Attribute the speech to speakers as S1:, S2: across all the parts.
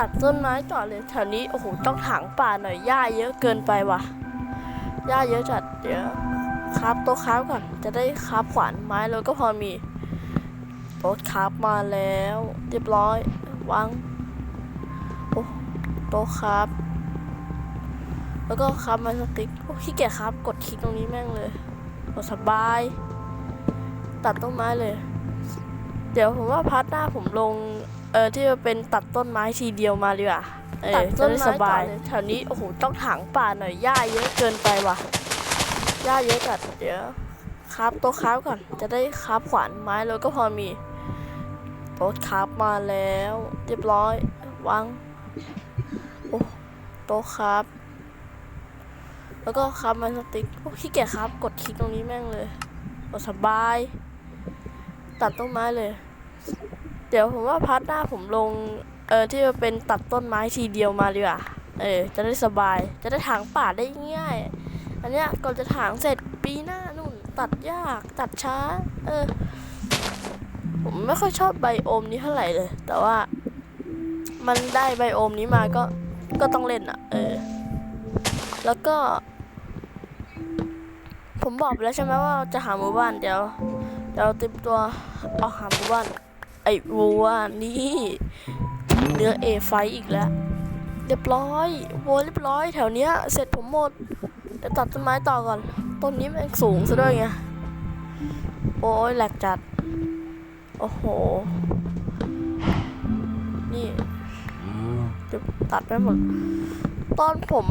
S1: ตัดต้นไม้ต่อเลยแถวนี้โอ้โหต้องถางป่าหน่อยหญ้าเยอะเกินไปว่ะหญ้าเยอะจัดเดี๋ยวครับโต๊ะครับก่อนจะได้ครับขวานไม้แล้วก็พอมีโต๊ะครับมาแล้ว เรียบร้อยวางโอ้โต๊ะครับ แล้วก็ครับม้สติ๊กโอ้ขี้เกียจครับกดคลิกตรงนี้แม่งเลยโอ้สบาย ตัดต้นไม้เลย เดี๋ยวผมว่าพาร์ทหน้าผมลง เออที่มันเป็นตัดต้นไม้ทีเดียวมาดีกว่าเออ
S2: ตัดต้นไม้
S1: จะสบาย
S2: ต่อเลย
S1: แถวนี้โอ้โหต้องถางป่าหน่อยหญ้าเยอะเกินไปว่ะหญ้าเยอะจัดเดี๋ยวครับโต๊ะครับก่อน จะได้ครับขวานไม้แล้วก็พอมีโต๊ะครับมาแล้ว เรียบร้อยวางโอ้โต๊ะครับ แล้วก็ครับไม้สติ๊กโอ้ขี้เกียจครับกดคลิกตรงนี้แม่งเลยโอ้สบาย ตัดต้นไม้เลย เดี๋ยวผมว่าพาร์ทหน้าผมลง เออที่มันเป็นตัดต้นไม้ทีเดียวมาดีกว่า เออ จะได้สบาย จะได้ถางป่าได้ง่าย อันเนี้ยก่อนจะถางเสร็จปีหน้านู่น ตัดยากตัดช้า เออ ผมไม่ค่อยชอบไบโอมนี้เท่าไหร่เลย แต่ว่า มันได้ไบโอมนี้มาก็ ก็ต้องเล่นอะ เออ แล้วก็ ผมบอกไปแล้วใช่ไหมว่าจะหาหมู่บ้านเดี๋ยว เดี๋ยวเตรียมตัวออกหาหมู่บ้าน ไอ้วัวนี่เนื้อเอไฟอีกแล้ว เรียบร้อยวัวเรียบร้อยแถวเนี้ยเสร็จผมหมดเดี๋ยวตัดต้นไม้ต่อก่อนต้นนี้มันสูงซะด้วยไงโอ้ยแหลกจัด โอ้โห นี่เดี๋ยวตัดไปหมดตอนผม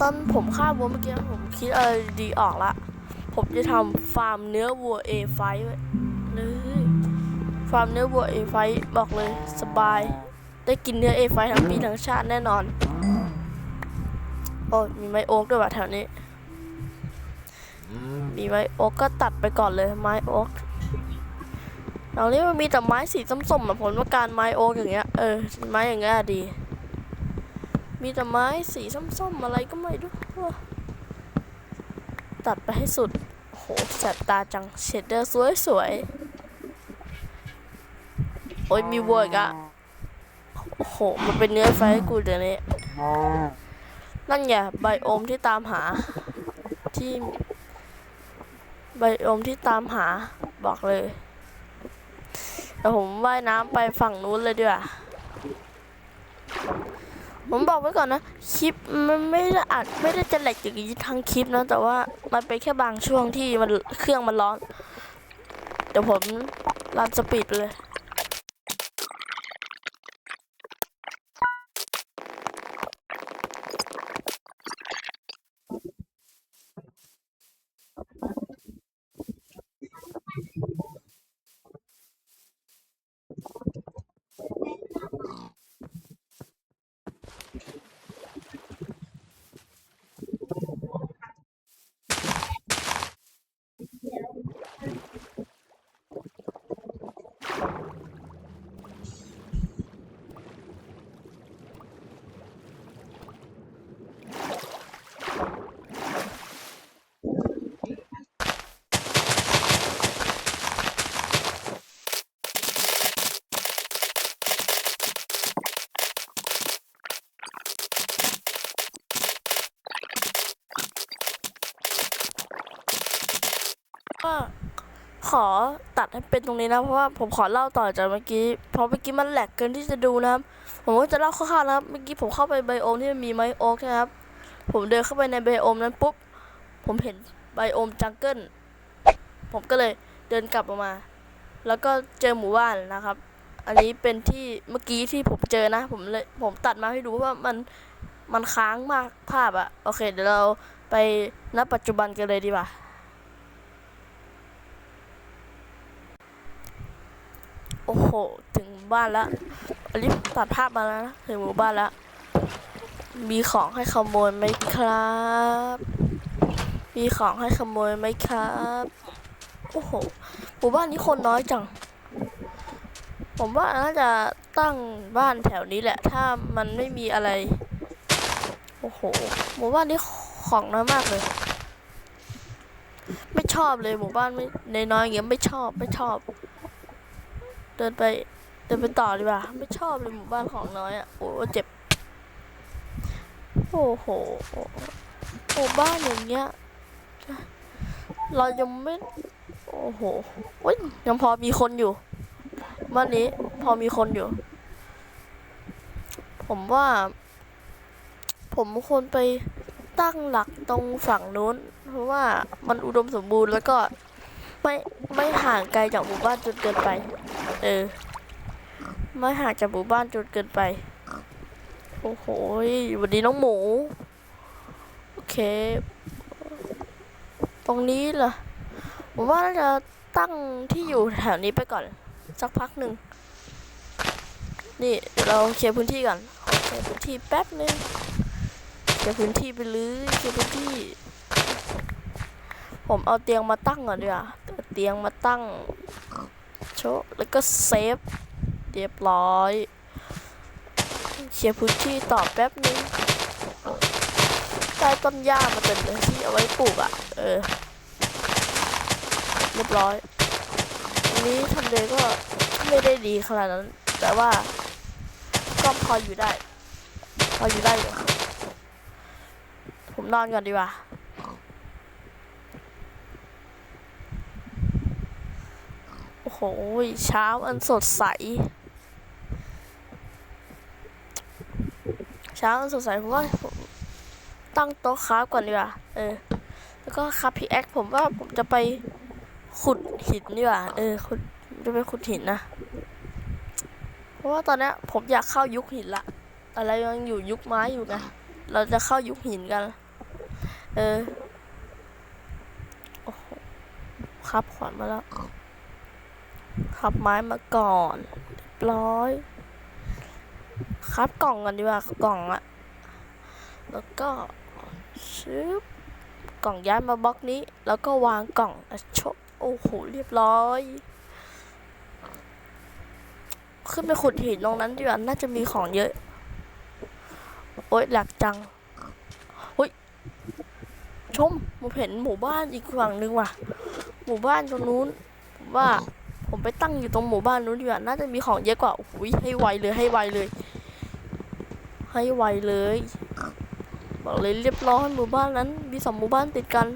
S1: ตอนผมฆ่าวัวเมื่อกี้ผมคิดอะไรดีออกละ ผมจะทำฟาร์มเนื้อวัวเอไฟไว้ ฟาร์มเนื้อวัวเอไฟบอกเลยสบาย ได้กินเนื้อเอไฟทั้งปีทั้งชาติแน่นอน โอ้มีไม้โอ๊กด้วยว่ะแถวนี้ มีไม้โอ๊กก็ตัดไปก่อนเลยไม้โอ๊กตรงนี้มันมีแต่ไม้สีส้มๆอะผมว่าการไม้โอ๊กอย่างเงี้ย เออไม้อย่างเงี้ยดี มีแต่ไม้สีส้มๆอะไรก็ไม่รู้ตัดไปให้สุด โหแสบตาจัง เชดเดอร์สวยสวยๆ โอ้ยมีวัวอีกอะโอ้โห มันเป็นเนื้อไฟให้กูเดี๋ยวนี้ นั่นไงไบโอมที่ตามหา ที่ไบโอมที่ตามหาบอกเลยเดี๋ยวผมว่ายน้ำไปฝั่งนู้นเลยดีกว่าผมบอกไว้ก่อนนะ คลิปมันไม่ได้อัดไม่ได้จะแหลกอย่างนี้ทั้งคลิปนะ แต่ว่ามันเป็นแค่บางช่วงที่มันเครื่องมันร้อน เดี๋ยวผมรันสปีดไปเลย ก็ ขอตัดให้เป็นตรงนี้นะ เพราะว่าผมขอเล่าต่อจากเมื่อกี้ เพราะเมื่อกี้มันแหลกเกินที่จะดูนะครับ ผมก็จะเล่าคร่าวๆนะครับ เมื่อกี้ผมเข้าไปไบโอมที่มันมีไม้โอ๊กนะครับ ผมเดินเข้าไปในไบโอมนั้นปุ๊บ ผมเห็นไบโอมจังเกิล ผมก็เลยเดินกลับออกมา แล้วก็เจอหมู่บ้านนะครับ อันนี้เป็นที่เมื่อกี้ที่ผมเจอนะ ผมเลยผมตัดมาให้ดูว่ามันมันค้างมากภาพอะโอเค เดี๋ยวเราไปณปัจจุบันกันเลยดีกว่า อ้โห ถึงบ้านแล้วอันนี้ตัดภาพมาแล้วนะถึงหมู่บ้านแล้วมีของให้ขโมยไหมครับ มีของให้ขโมยไหมครับ โอ้โห หมู่บ้านนี้คนน้อยจัง ผมว่าน่าจะตั้งบ้านแถวนี้แหละ ถ้ามันไม่มีอะไร โอ้โห หมู่บ้านนี้ของน้อยมากเลย ไม่ชอบเลยหมู่บ้านไม่ในน้อยอย่างเงี้ยไม่ชอบไม่ชอบ เดินไปเดินไปต่อดีกว่า ไม่ชอบเลยหมู่บ้านของน้อยอะ โอ้เจ็บ โอ้โหหมู่บ้านอย่างเงี้ย เรายังไม่ โอ้โหโอ้ยยังพอมีคนอยู่ บ้านนี้พอมีคนอยู่ ผมว่า ผมควรไปตั้งหลักตรงฝั่งนู้น เพราะว่ามันอุดมสมบูรณ์แล้วก็ ไม่ไม่ห่างไกลจากหมู่บ้านจนเกินไป เออ ไม่ห่างจากหมู่บ้านจนเกินไป โอ้โหวัสดีน้องหมู โอเค ตรงนี้เหรอผมว่าน่าจะตั้งที่อยู่แถวนี้ไปก่อน สักพักหนึ่ง นี่เราเคลียร์พื้นที่ก่อนเคลียร์พื้นที่แป๊บนึงเคลียร์พื้นที่ไปเลยเคลียร์พื้นที่ผมเอาเตียงมาตั้งก่อนดีกว่า เตียงมาตั้งโชแล้วก็เซฟเรียบร้อยเคลียร์พื้นที่ต่อแป๊บนึงได้ต้นหญ้ามาเต็มเลยที่เอาไว้ปลูกอะ เออ เรียบร้อยอันนี้ทำเลก็ไม่ได้ดีขนาดนั้น แต่ว่าก็พออยู่ได้ พออยู่ได้อยู่ผมนอนก่อนดีกว่า โอ้โหเช้าอันสดใส เช้าอันสดใสผมว่าผมตั้งโต๊ะค้าฟก่อนดีกว่าเออ แล้วก็ครับพี่แอคผมว่าผมจะไปขุดหินดีกว่าเออขุดจะไปขุดหินนะ เพราะว่าตอนนี้ผมอยากเข้ายุคหินละแต่เรยังอยู่ยุคไม้อยู่ไงเราจะเข้ายุคหินกัน เออ โอ้โหครับขวานมาแล้ว ขับไม้มาก่อนร้อย ครับกล่องกันดีกว่ากล่องอะแล้วก็ชึบกล่องย้ายมาบล็อกนี้ แล้วก็วางกล่องอะโชะโอ้โหเรียบร้อย ขึ้นไปขุดหินตรงนั้นดีกว่าน่าจะมีของเยอะ โอ๊ยหลักจังเฮ้ยชมผมเห็นหมู่บ้านอีกฝั่งหนึ่งว่ะ หมู่บ้านตรงนู้นว่า ผมไปตั้งอยู่ตรงหมู่บ้านนู้นดีกว่าน่าจะมีของเยอะกว่าโอ้โหให้ไวเลยให้ไวเลย ให้ไวเลย บอกเลยเรียบร้อยหมู่บ้านนั้น มีสองหมู่บ้านติดกัน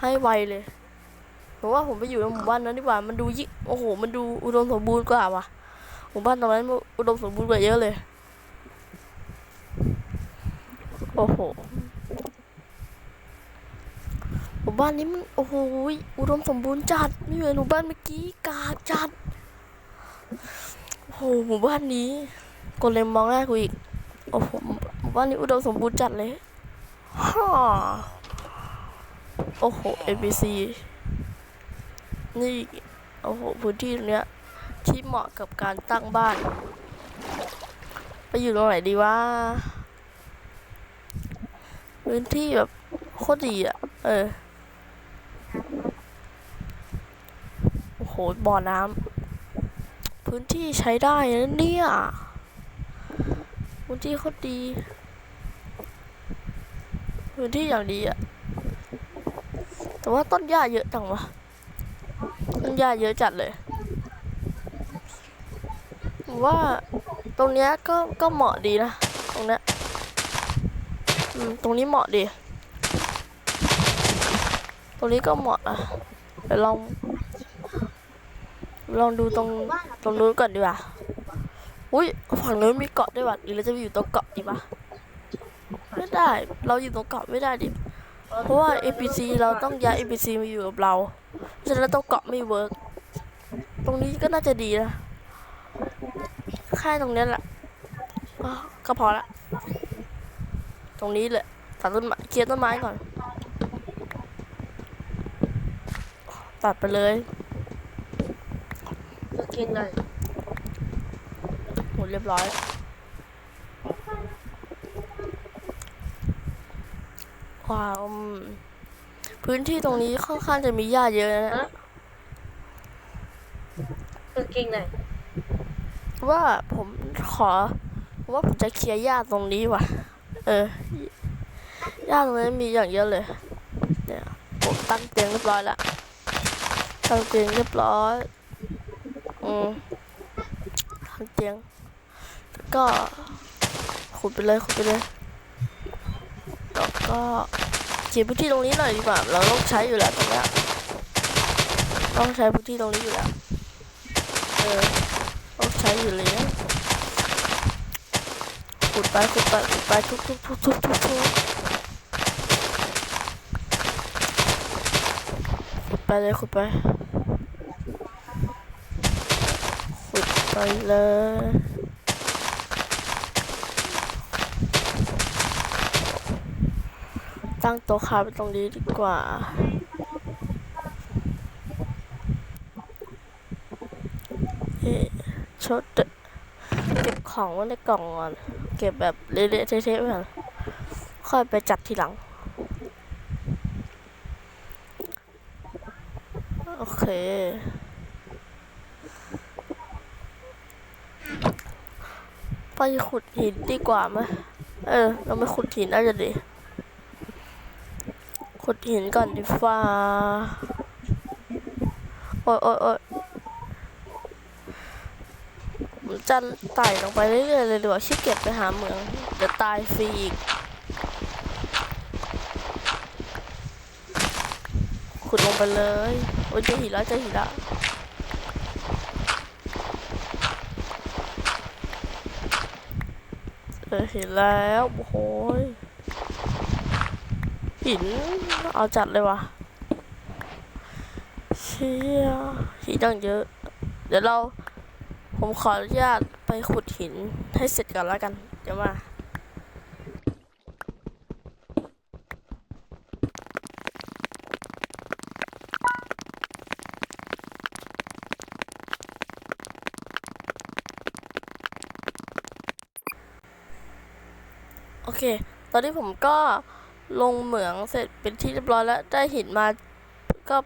S1: ให้ไวเลยผมว่าผมไปอยู่ในหมู่บ้านนั้นดีกว่า มันดูยิ่งโอ้โห มันดูอุดมสมบูรณ์กว่าว่ะ หมู่บ้านตรงนั้นมันอุดมสมบูรณ์กว่าเยอะเลย โอ้โห หมู่ บ้านนี้มันโอ้โหอุดมสมบูรณ์จัดไม่เหมือนหมู่บ้านเมื่อกี้กากจัดโอ้โหหมู่บ้านนี้กดเลยมองหน้ากูอีกโอ้โหหมู่บ้านนี้อุดมสมบูรณ์จัดเลยฮ่าโอ้โห ABC นี่โอ้โหพื้นที่ตรงเนี้ยที่เหมาะกับการตั้งบ้าน ไปอยู่ตรงไหนดีวะพื้นที่แบบโคตรดีอะ เออ โอ้โห บ่อน้ำพื้นที่ใช้ได้นะเนี่ยพื้นที่โคตรดี พื้นที่อย่างดีอะแต่ว่าต้นหญ้าเยอะจังวะต้นหญ้าเยอะจัดเลยว่าตรงเนี้ยก็ก็เหมาะดีนะตรงเนี้ยตรงนี้เหมาะดี ตรงนี้ก็เหมาะนะเดี๋ยวลอง ลองดูตรงตรงนู้นก่อนดีกว่า อุ้ยฝั่งนู้นมีเกาะด้วยว่ะหรือเราจะไปอยู่ตรงเกาะดีปะไม่ได้ เราอยู่ตรงเกาะไม่ได้ดิ เพราะว่า APC เราต้องย้าย APC มาอยู่กับเราฉะนั้นตรงเกาะไม่เวิร์กตรงนี้ก็น่าจะดีนะแค่ตรงนี้แหละก็พอละ ตรงนี้แหละตัดต้นไม้เคลียร์ต้นไม้ก่อน ตัดไปเลย
S2: ก็กินเลย
S1: หมดเรียบร้อยว้าวอืมพื้นที่ตรงนี้ค่อนข้างจะมีหญ้าเยอะนะ
S2: ฮะก็กินเลย
S1: ว่าผมขอ ว่าผมจะเคลียร์หญ้าตรงนี้ว่ะ เออหญ้าตรงนี้มีอย่างเยอะเลยเนี่ยผมตั้งเตียงเรียบร้อยละตั้งเตียงเรียบร้อยอืม ทั้งเตียงแล้วก็ขุดไปเลยขุดไปเลยแล้วก็เขียนพื้นที่ตรงนี้หน่อยดีกว่า เราต้องใช้อยู่แล้วตรงนี้ต้องใช้พื้นที่ตรงนี้อยู่แล้ว เออต้องใช้อยู่แล้วขุดไปขุดไปขุดไปทุบทุบทุบทุบทุบทุบขุดไปเลยขุดไปขุด ไปเลยตั้งโต๊ะคาไปตรงนี้ดีกว่าเอ๊ะชดเก็บของไว้ในกล่องก่อน เก็บแบบเละๆเทะๆไว้ก่อนค่อยไปจัดทีหลัง โอเค ไปขุดหินดีกว่าไหมเออ เราไปขุดหินน่าจะดี ขุดหินก่อนดีฟ้าโอ้ยโอ้ยโอ้ยจะไต่ลงไปเรื่อยๆเลยดีกว่าขี้เกียจไปหาเหมืองเดี๋ยวตายฟรีอีก ขุดลงไปเลย โอ้ยเจอหินแล้วเจอหินแล้ว เจอหินแล้วโอ้โหหินเอาจัดเลยว่ะเชี่ยหินตั้งเยอะ เดี๋ยวเราผมขออนุญาตไปขุดหินให้เสร็จก่อนแล้วกัน เดี๋ยวมา เค ตอนนี้ผมก็ลงเหมืองเสร็จเป็นที่เรียบร้อยแล้ว ได้หินมาก็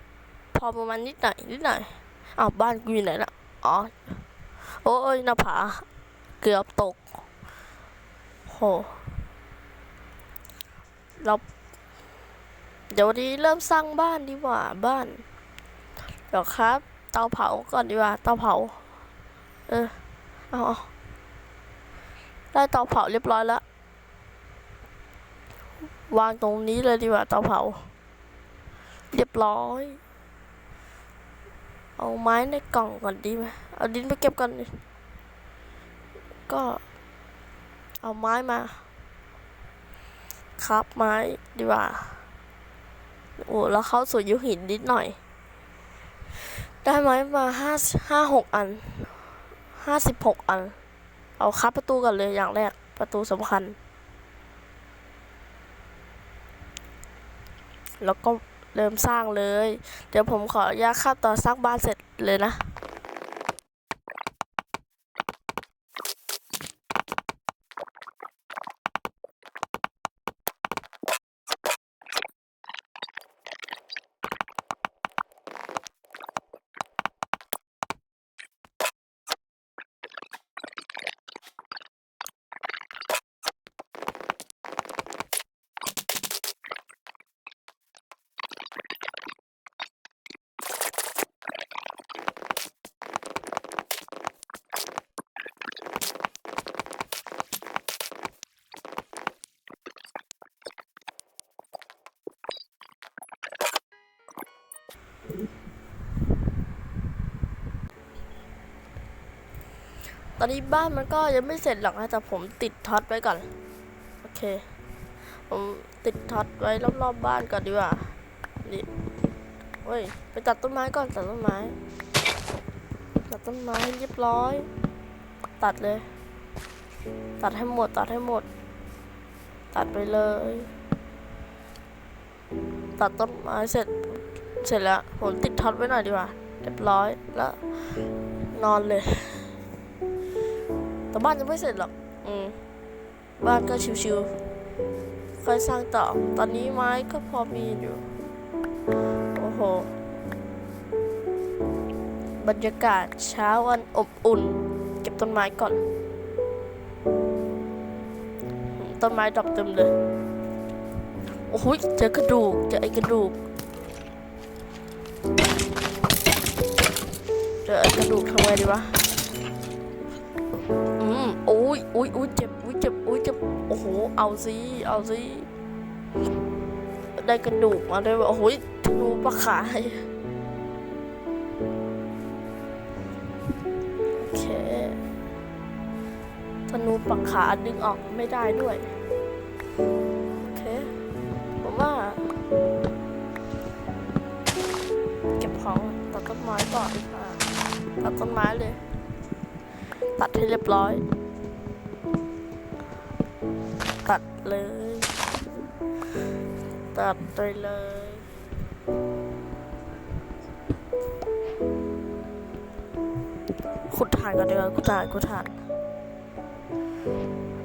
S1: พอประมาณนิดหน่อยนิดหน่อยอ้าวบ้านกูอยู่ไหนล่ะอ๋อ โอ้ยหน้าผา เกือบตก โห เรา เดี๋ยววันนี้เริ่มสร้างบ้านดีกว่าบ้าน เดี๋ยวครับ เตาเผาก่อนดีกว่า เตาเผา เออ เอาได้เตาเผาเรียบร้อยแล้ว วางตรงนี้เลยดีกว่าเตาเผา เรียบร้อย เอาไม้ในกล่องก่อนดีไหมเอาดินไปเก็บก่อนก็ เอาไม้มาครับไม้ดีกว่า โอ้แล้วเข้าสู่ยุคหินนิดหน่อย ได้ไม้มาห้าห้าหกอันห้าสิบหกอัน เอาคับประตูก่อนเลยอย่างแรกประตูสำคัญ แล้วก็เริ่มสร้างเลย เดี๋ยวผมขออนุญาตข้าตอนสร้างบ้านเสร็จเลยนะ ตอนนี้บ้านมันก็ยังไม่เสร็จหรอกนะแต่ผมติดท็อตไว้ก่อน โอเค ผมติดท็อตไว้รอบๆบบ้านก่อนดีกว่า นี่เฮ้ย ไปตัดต้นไม้ก่อนตัดต้นไม้ ตัดต้นไม้เรียบร้อย ตัดเลย ตัดให้หมด ตัดให้หมด ตัดไปเลย ตัดต้นไม้เสร็จ เสร็จแล้ว ผมติดท็อตไว้หน่อยดีกว่า เรียบร้อย แล้ว นอนเลย แต่บ้านยังไม่เสร็จหรอก อืม บ้านก็ชิวๆค่อยสร้างต่อ ตอนนี้ไม้ก็พอมีอยู่ โอ้โห บรรยากาศเช้าวันอบอุ่น เก็บต้นไม้ก่อน ต้นไม้ดอกเต็มเลย โอ้โหเจอกระดูก เจอไอ้กระดูก เจอไอ้กระดูกทำไงดีวะ อุ้ยอุ้ยอุ้ยเจ็บอุ้ยเจ็บอุ้ยเจ็บโอ้โหเอาสิเอาสิได้กระดูกมาด้วยโอ้โหธนูปะขายโอเคธนูปักขาดึงออกไม่ได้ด้วยโอเคผมว่าเก็บของตัดต้นไม้ก่อนตัดต้นไม้เลย ตัดให้เรียบร้อย ตัดเลย ตัดไปเลยขุดถ่านก่อนดีกว่าขุดถ่านขุดถ่าน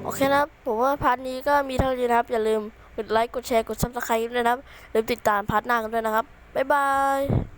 S1: โอเคนะครับ ผมว่าพาร์ทนี้ก็มีเท่านี้นะครับ อย่าลืมกดไลค์ กดแชร์ กดซับสไครต์ด้วยนะครับลืมติดตามพาร์ทหน้ากันด้วยนะครับ บ๊ายบาย